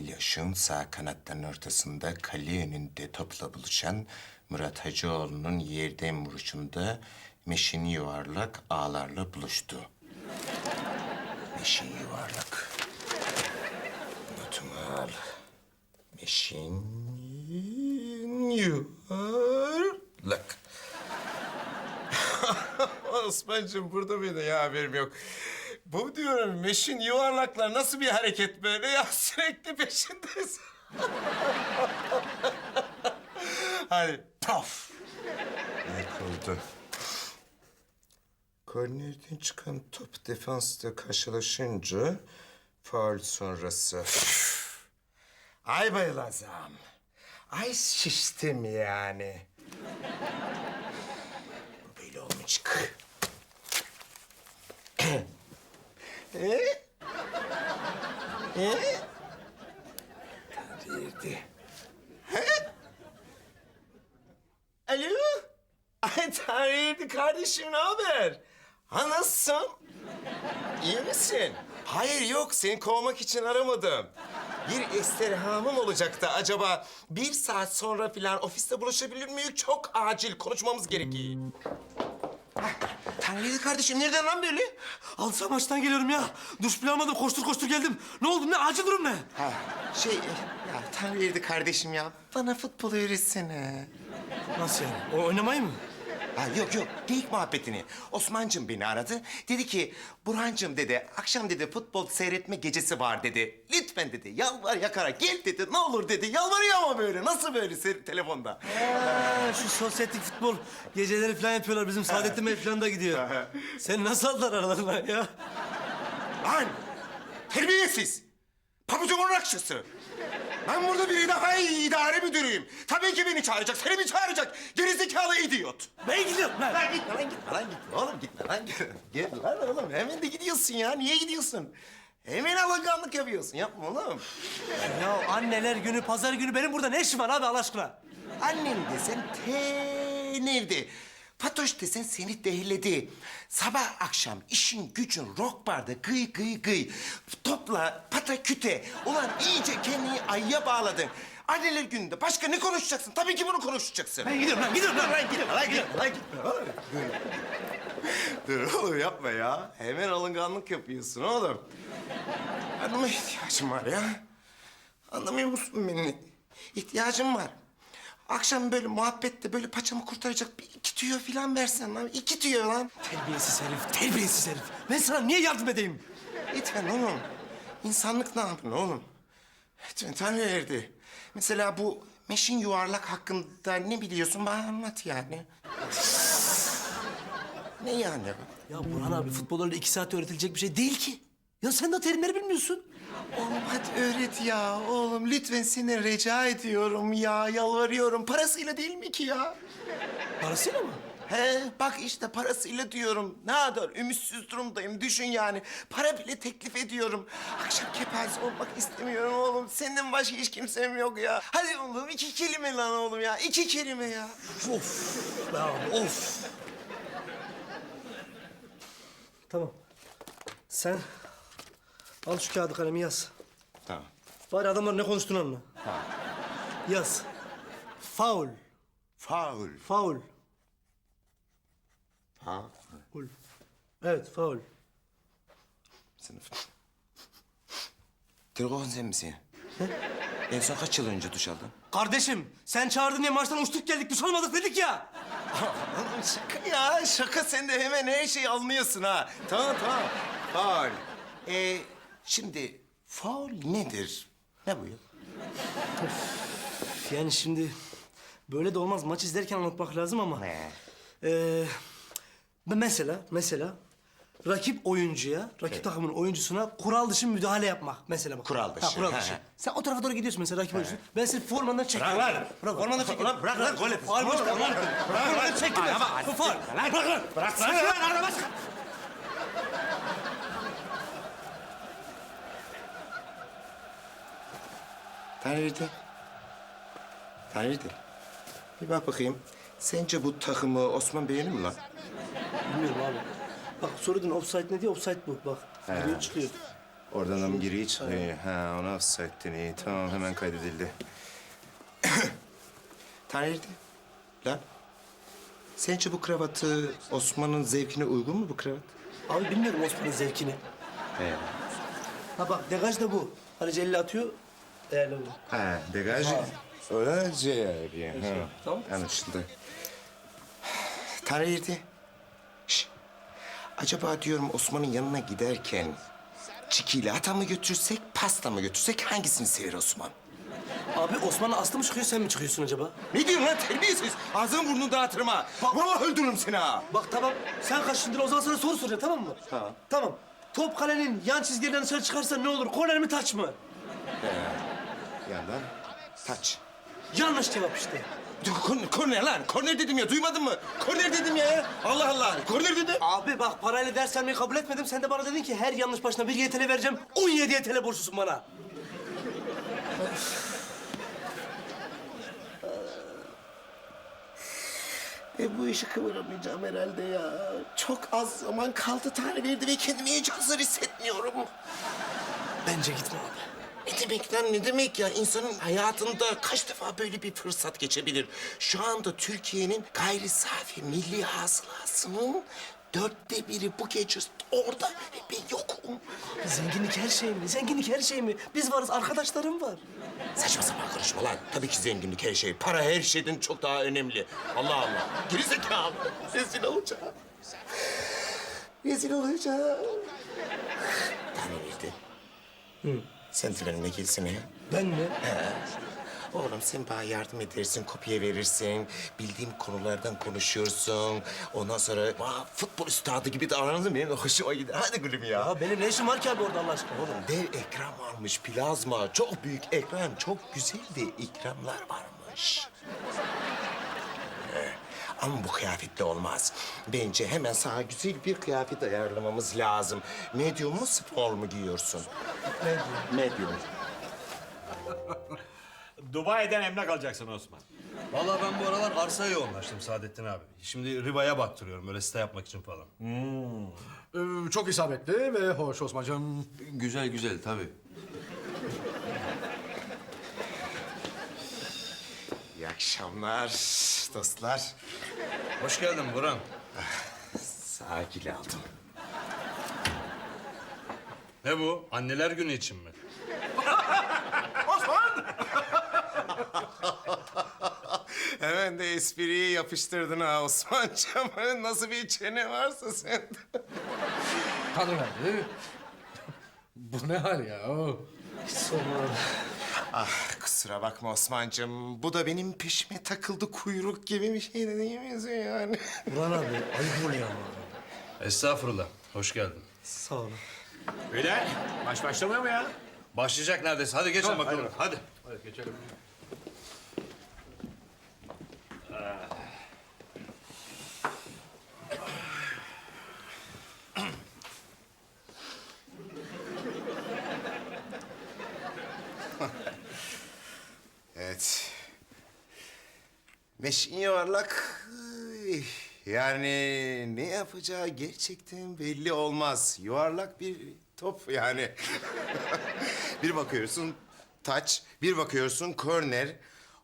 Kamil Yaşın sağ kanatların ortasında kale önünde topla buluşan Murat Hacıoğlu'nun yerden vuruşunda meşin yuvarlak ağlarla buluştu. Meşin yuvarlak. Notumu al. Meşin yuvarlak. Osman'cığım burada mıydı ya haberim yok. Bu diyorum meşin yuvarlaklar nasıl bir hareket böyle ya sürekli peşindeyiz. Hadi paf. Yıkıldı. Kornerden çıkan top defansta karşılaşınca faul sonrası. Ay bayılacağım. Ay şiştim yani. Bu böyle olmayacak. E? E? Değildi. He? Alo? Ay Tanrı'ydı kardeşim ne haber? Ha nasılsın? İyi misin? Hayır yok seni kovmak için aramadım. Bir istirhamım olacaktı acaba. Bir saat sonra falan ofiste buluşabilir miyiz? Çok acil konuşmamız gerekiyor. Tanrı'ydı kardeşim nereden lan böyle? Al maçtan geliyorum ya. Duş bile almadım koştur koştur geldim. Ne oldu ne acil durum ne? Ha şey ya Tanrı'ydı kardeşim ya. Bana futbol öğretsene. Nasıl yani? O oynamayı mı? Ha yok yok geyik muhabbetini. Osman'cığım beni aradı. Dedi ki Burhan'cığım dedi akşam dedi futbol seyretme gecesi var dedi. Lütfen dedi yalvar yakara gel dedi ne olur dedi. Yalvarıyor ama böyle nasıl böyle se- telefonda. Ha, şu sosyetik futbol geceleri falan yapıyorlar. Bizim Saadettin Bey falan da gidiyor. Sen nasıl aldılar aralarına ya? Lan terbiyesiz. Pabucumun rakşısı. Ben burada bir idare, idare müdürüyüm. Tabii ki beni çağıracak, seni mi çağıracak? Gerizekalı idiot. Ben gidiyorum lan. Lan gitme lan gitme lan gitme oğlum gitme lan gitme. Gel lan oğlum hemen de gidiyorsun ya. Niye gidiyorsun? Hemen alınganlık yapıyorsun. Yapma oğlum. Ya anneler günü, pazar günü benim burada ne işim var abi Allah aşkına? Annem desen te nerede? Fatoş desen seni dehledi. Sabah akşam işin gücün rock barda gıy gıy gıy. Topla pata küte. Ulan iyice kendini ayıya bağladın. Anneler gününde başka ne konuşacaksın? Tabii ki bunu konuşacaksın. Ben gidiyorum lan, gidiyorum lan. Lan gitme, lan gitme, lan gitme. oğlum. Dur oğlum yapma ya. Hemen alınganlık yapıyorsun oğlum. Hanıma ihtiyacım var ya. Anlamıyor musun beni? İhtiyacım var. Akşam böyle muhabbette böyle paçamı kurtaracak bir iki tüyo falan versen lan. İki tüyo lan. Terbiyesiz herif, terbiyesiz herif. Ben sana niye yardım edeyim? Lütfen oğlum. İnsanlık ne yapın oğlum? Lütfen Tanrı verdi. Mesela bu meşin yuvarlak hakkında ne biliyorsun bana anlat yani. ne yani bu? Ya Burhan abi futbol öyle iki saat öğretilecek bir şey değil ki. Ya sen de terimleri bilmiyorsun. Oğlum hadi öğret ya. Oğlum lütfen seni rica ediyorum ya. Yalvarıyorum. Parasıyla değil mi ki ya? Parasıyla mı? He bak işte parasıyla diyorum. Ne kadar ümitsiz durumdayım düşün yani. Para bile teklif ediyorum. Akşam kepaze olmak istemiyorum oğlum. Senden başka hiç kimsem yok ya. Hadi oğlum iki kelime lan oğlum ya. iki kelime ya. Of. Ya of. Tamam. Sen al şu kağıdı kalemi yaz. Tamam. Bari adamlar ne konuştuğunu anla. Yaz. Faul. Faul. Faul. Faul. Faul. Evet faul. Sınıf. Telefon sen misin? En son kaç yıl önce duş aldın? Kardeşim sen çağırdın diye maçtan uçtuk geldik duş almadık dedik ya. Şaka ya, şaka. Sen de hemen her şeyi anlıyorsun ha. Tamam, tamam. Faul. Ee, şimdi faul nedir? Ne bu ya? Yani şimdi böyle de olmaz. Maç izlerken anlatmak lazım ama. Ne? Ee, mesela, mesela rakip oyuncuya, rakip takımın oyuncusuna kural dışı müdahale yapmak mesela bak. Kural dışı, Ha, kural dışı. Sen o tarafa doğru gidiyorsun mesela rakip oyuncusu. Ben seni formandan çekiyorum. Bırak lan. Bırak, formandan çekiyorum. Ulan bırak lan, gol et. Faul boş ver, lan. Formandan. Ama- Bu faul. Bırak lan. Bıraksana lan, araba Tanrı'da. Tanrı'da. Bir bak bakayım. Sence bu takımı Osman beğenir mi lan? Bilmiyorum abi. Bak sorudun offside ne diye offside bu bak. Video çıkıyor. Oradan da mı giriyor çıkıyor? Ha, onu offside'den iyi. Tamam, hemen kaydedildi. Tanrı'ydı. Lan. Sence bu kravatı Osman'ın zevkine uygun mu bu kravat? Abi bilmiyorum Osman'ın zevkini. He. Ha bak degaj da bu. Hani celli atıyor. Değerli olur. Ha, degaj. Öyle şey yapıyor. Ha. Tamam. Anlaşıldı. Şş. Acaba diyorum Osman'ın yanına giderken çikolata mı götürsek, pasta mı götürsek hangisini sever Osman? Abi Osman'ın aslı mı çıkıyor sen mi çıkıyorsun acaba? Ne diyorsun lan terbiyesiz? Ağzını burnunu dağıtırım ha. Vallahi öldürürüm seni ha. Bak tamam sen kaçıncı o zaman sana soru soracağım tamam mı? Tamam. Tamam. Top kalenin yan çizgilerinden dışarı çıkarsa ne olur? Korner mi taç mı? Yandan taç. Yanlış cevap işte. Korner, korner lan. Korner dedim ya. Duymadın mı? Korner dedim ya. Allah Allah. Korner dedim. Abi bak parayla ders vermeyi kabul etmedim. Sen de bana dedin ki her yanlış başına bir YTL vereceğim. 17 YTL borçlusun bana. E bu işi kıvıramayacağım herhalde ya. Çok az zaman kaldı Tanrı verdi ve kendimi hiç hazır hissetmiyorum. Bence gitme abi. Ne demek lan ne demek ya? İnsanın hayatında kaç defa böyle bir fırsat geçebilir? Şu anda Türkiye'nin gayri safi milli hasılasının dörtte biri bu gece orada ve ben yokum. Zenginlik her şey mi? Zenginlik her şey mi? Biz varız, arkadaşlarım var. Saçma sapan konuşma lan. Tabii ki zenginlik her şey. Para her şeyden çok daha önemli. Allah Allah. Gerizekalı. Rezil olacağım. Rezil olacağım. Tane verdi. Hı. Sen de benimle gelsene. Ben mi? Oğlum sen bana yardım edersin, kopya verirsin. Bildiğim konulardan konuşuyorsun. Ondan sonra bana futbol üstadı gibi davranırdın benim de hoşuma gider. Hadi gülüm ya. Ya benim ne işim var ki abi orada Allah aşkına? Oğlum dev ekran varmış, plazma. Çok büyük ekran, çok güzel de ikramlar varmış. Ama bu kıyafetle olmaz. Bence hemen sana güzel bir kıyafet ayarlamamız lazım. Medium mu, small mu giyiyorsun? Medium. Medium. Dubai'den emlak alacaksın Osman. Vallahi ben bu aralar arsaya yoğunlaştım Saadettin abi. Şimdi Riva'ya baktırıyorum öyle site yapmak için falan. Ee, çok isabetli ve hoş Osman'cığım. Güzel güzel tabii. Akşamlar dostlar. Hoş geldin Burhan. Sakin aldım. Ne bu? Anneler günü için mi? Hemen de espriyi yapıştırdın ha Osman'cığım. Nasıl bir çene varsa sende. Tanrı. Bu ne hal ya? Oo. Ah kusura bakma Osman'cığım. Bu da benim peşime takıldı kuyruk gibi bir şey de değil mi yani? Burhan abi ayıp oluyor ama. Estağfurullah. Hoş geldin. Sağ ol. Beyler, maç başlamıyor mu ya? Başlayacak neredeyse. Hadi geçin bakalım. Hadi. Hadi geçelim. Evet. Meşin yuvarlak. Yani ne yapacağı gerçekten belli olmaz. Yuvarlak bir top yani. bir bakıyorsun taç, bir bakıyorsun korner.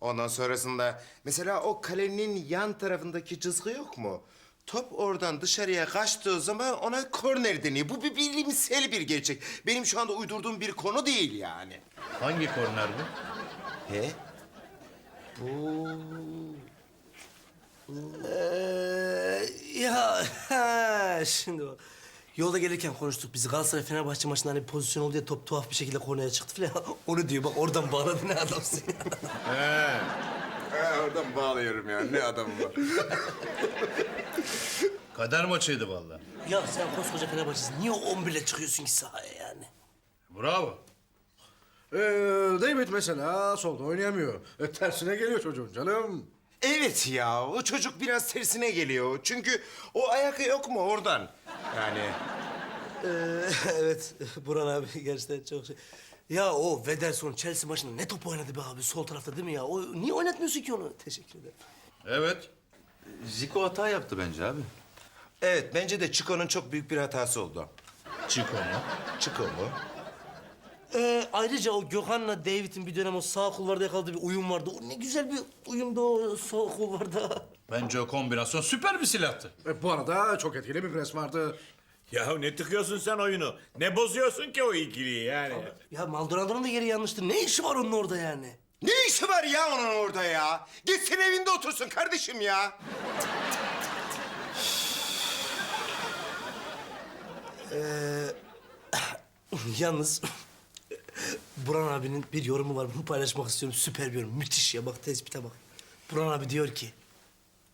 Ondan sonrasında mesela o kalenin yan tarafındaki çizgi yok mu? Top oradan dışarıya kaçtığı zaman ona korner deniyor. Bu bir bilimsel bir gerçek. Benim şu anda uydurduğum bir konu değil yani. Hangi korner bu? He? Bu... Ee, ya ha, şimdi bak. Yolda gelirken konuştuk biz. Galatasaray Fenerbahçe maçında hani bir pozisyon oldu ya top tuhaf bir şekilde korneye çıktı falan. Onu diyor bak oradan bağladı ne adamsın ya. Ha, oradan bağlıyorum ya. Ne adam var. Kader maçıydı vallahi. ya sen koskoca Fenerbahçe'sin. Niye 11'le çıkıyorsun ki sahaya yani? Bravo. Ee, David mesela solda oynayamıyor. E, tersine geliyor çocuğun canım. Evet ya, o çocuk biraz tersine geliyor. Çünkü o ayak yok mu oradan? Yani Ee, evet Burhan abi gerçekten çok şey. Ya o Wederson Chelsea maçında ne top oynadı be abi sol tarafta değil mi ya? O niye oynatmıyorsun ki onu? Teşekkür ederim. Evet. Zico hata yaptı bence abi. evet bence de Chico'nun çok büyük bir hatası oldu. Chico mu? Chico mu? Ee, ayrıca o Gökhan'la David'in bir dönem o sağ kulvarda yakaladığı bir uyum vardı. O ne güzel bir uyumdu o sağ kulvarda. Bence o kombinasyon süper bir silahtı. E, bu arada çok etkili bir pres vardı. Ya ne tıkıyorsun sen oyunu? Ne bozuyorsun ki o ikiliyi yani? Ya Maldonado'nun da yeri yanlıştı. Ne işi var onun orada yani? Ne işi var ya onun orada ya? Gitsin evinde otursun kardeşim ya. Yalnız Buran abinin bir yorumu var. Bunu paylaşmak istiyorum. Süper bir yorum. Müthiş ya. Bak tespite bak. Buran abi diyor ki...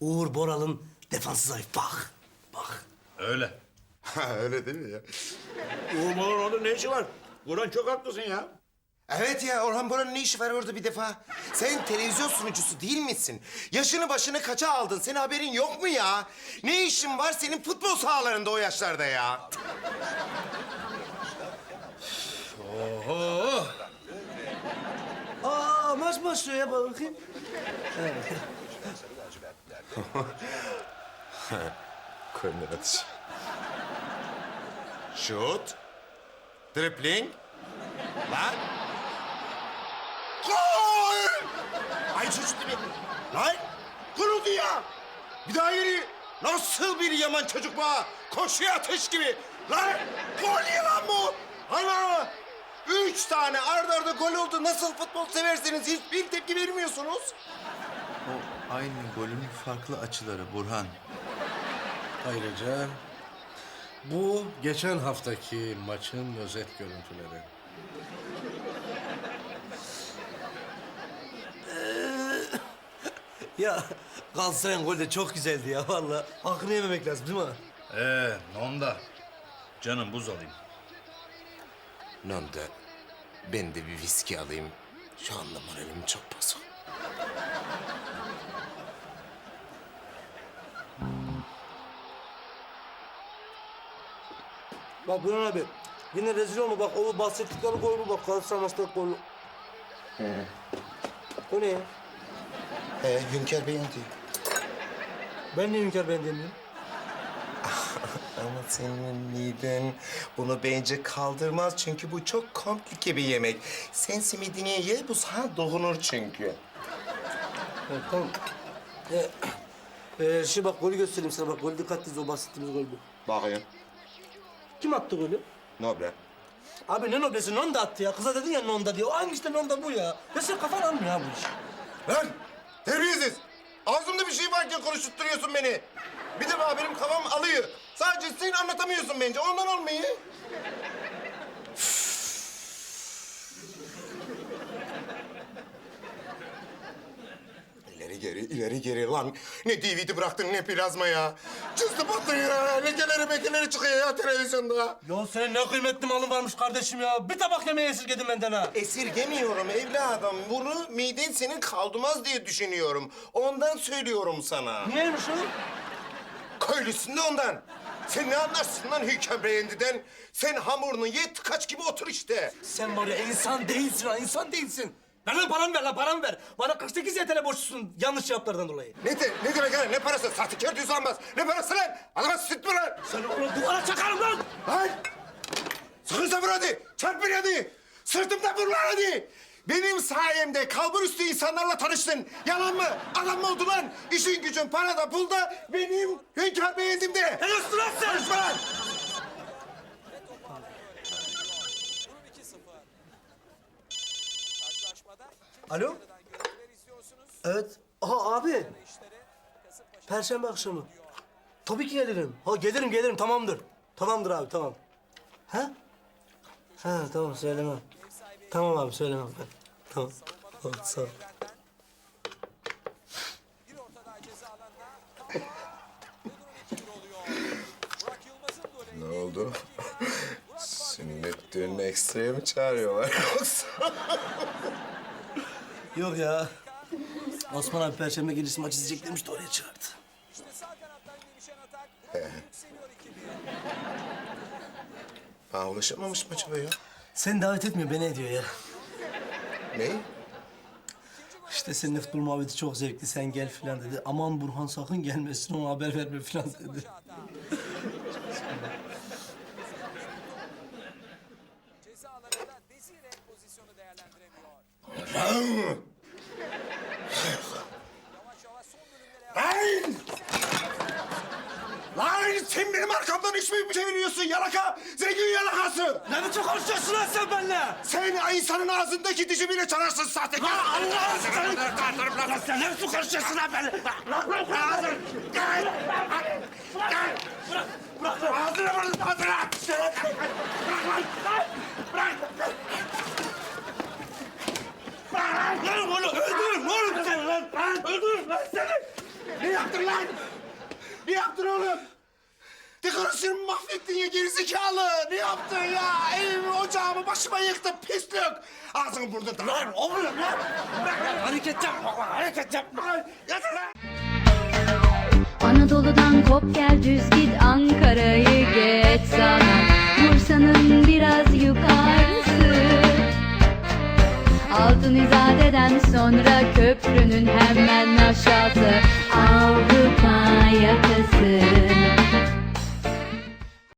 Uğur Boral'ın defansı zayıf. Bak. Bak. Öyle. Ha öyle değil mi ya? Uğur Mal'ın orada ne işi var? Burhan çok haklısın ya. Evet ya Orhan Bora'nın ne işi var orada bir defa? Sen televizyon sunucusu değil misin? Yaşını başını kaça aldın? Senin haberin yok mu ya? Ne işin var senin futbol sahalarında o yaşlarda ya? Oho. Aa maç başlıyor ya. Bak bakayım. Korner atış. Şut. Dribbling. Lan. Gol! Ay çocuk gibi. Lan. Kuruldu ya. Bir daha yeri. Nasıl bir yaman çocuk bu ha? Koşuyor ateş gibi. Lan. Gol ya lan bu. Ana. Üç tane arda arda gol oldu. Nasıl futbol seversiniz hiçbir tepki vermiyorsunuz. O aynı golün farklı açıları Burhan. Ayrıca bu geçen haftaki maçın özet görüntüleri. Ya Galatasaray'ın golü de çok güzeldi ya vallahi. Hakkını yememek lazım değil mi? Ee, onda. Canım buz alayım. Nanda, ben de bir viski alayım. Şu anda moralim çok bozuk. Bak Burhan abi. Yine rezil olma bak o bahsettikleri gol bu bak Galatasaray maçtaki gol. O ne ya? Ee, Hünkar beğendi. Ben niye Hünkar demiyorum? Ama senin miden bunu bence kaldırmaz çünkü bu çok komplike bir yemek. Sen simidini ye, bu sana dokunur çünkü. Evet, tamam. Ee, e, şimdi bak golü göstereyim sana bak. Golü dikkatli o bahsettiğimiz gol bu. Bakayım. Kim attı golü? Nobre. Abi ne noblesi Nonda attı ya. Kıza dedin ya Nonda diye. O hangi işte Nonda bu ya? Ya sen kafan almıyor ha bu iş. Lan! Terbiyesiz! Ağzımda bir şey varken konuşturtuyorsun beni. Bir de benim kafam alıyor. Sadece sen anlatamıyorsun bence. Ondan olmayı. İleri geri, ileri geri lan. Ne DVD bıraktın ne plazma ya. Cızdı battı ya. Lekeleri mekeleri çıkıyor ya televizyonda. Ya senin ne kıymetli malın varmış kardeşim ya. Bir tabak yemeği esirgedin benden ha. Esirgemiyorum evladım. Bunu miden senin kaldırmaz diye düşünüyorum. Ondan söylüyorum sana. Niyeymiş o? Köylüsün de ondan. Sen ne anlarsın lan hüküm beğendiden? Sen hamurunu ye tıkaç gibi otur işte. Sen var ya insan değilsin ha, insan değilsin. Ver lan paramı ver lan paramı ver. Bana 48 YTL borçlusun yanlış cevaplardan dolayı. Ne, de, ne demek lan? Ne parası? Sahtekar düz almaz. Ne parası lan? Adama süt mü lan? Sen onu duvara çakarım lan. Lan! Sıkıysa vur hadi. Çarp beni hadi. Sırtımda vur lan hadi. Benim sayemde kalbur üstü insanlarla tanıştın. Yalan mı? Adam mı oldu lan? İşin gücün parada pulda benim hünkâr beğendimde. Ne diyorsun lan sen? Konuşma lan! Alo? Evet. Aha abi. Perşembe akşamı. Tabii ki gelirim. Ha gelirim gelirim tamamdır. Tamamdır abi tamam. Ha? Ha tamam söylemem. Tamam abi söylemem ben. Tamam. Tamam sağ ol. Ne oldu? Sünnet düğününe ekstraya mı çağırıyorlar yoksa? Yok ya. Osman abi perşembe gecesi maç izleyecek demiş de oraya çağırdı. Aa, ulaşamamış mı acaba ya? Seni davet etmiyor beni ediyor ya. Ne? İşte seninle futbol muhabbeti çok zevkli sen gel filan dedi. Aman Burhan sakın gelmesin ona haber verme filan dedi. Lan! Lan sen benim arkamdan çeviriyorsun yalaka? Zengin yalakası! Ne biçim konuşuyorsun lan sen benimle? Sen insanın ağzındaki dişi bile çalarsın sahtekar! Lan Allah aşkına! Lan sen ne biçim konuşuyorsun lan benimle? Lan bırak ağzını! Gel! Gel! Bırak! Bırak! Ağzını bırak! Ağzını! Bırak lan! Bırak! Lan onu öldürürüm oğlum seni lan. Öldürürüm lan seni. Ne yaptın lan? Ne yaptın oğlum? Dekorasyonumu mahvettin ya gerizekalı. Ne yaptın ya? Evimi, ocağımı başıma yıktın pislik. Ağzını burnunu lan. Oğlum lan. Hareket yapma. Hareket yapma. Yeter lan. Anadolu'dan kop gel düz git Ankara'yı geç sana Bursa'nın biraz yukarısı Altın İzade'den sonra köprünün hemen aşağısı Avrupa yakası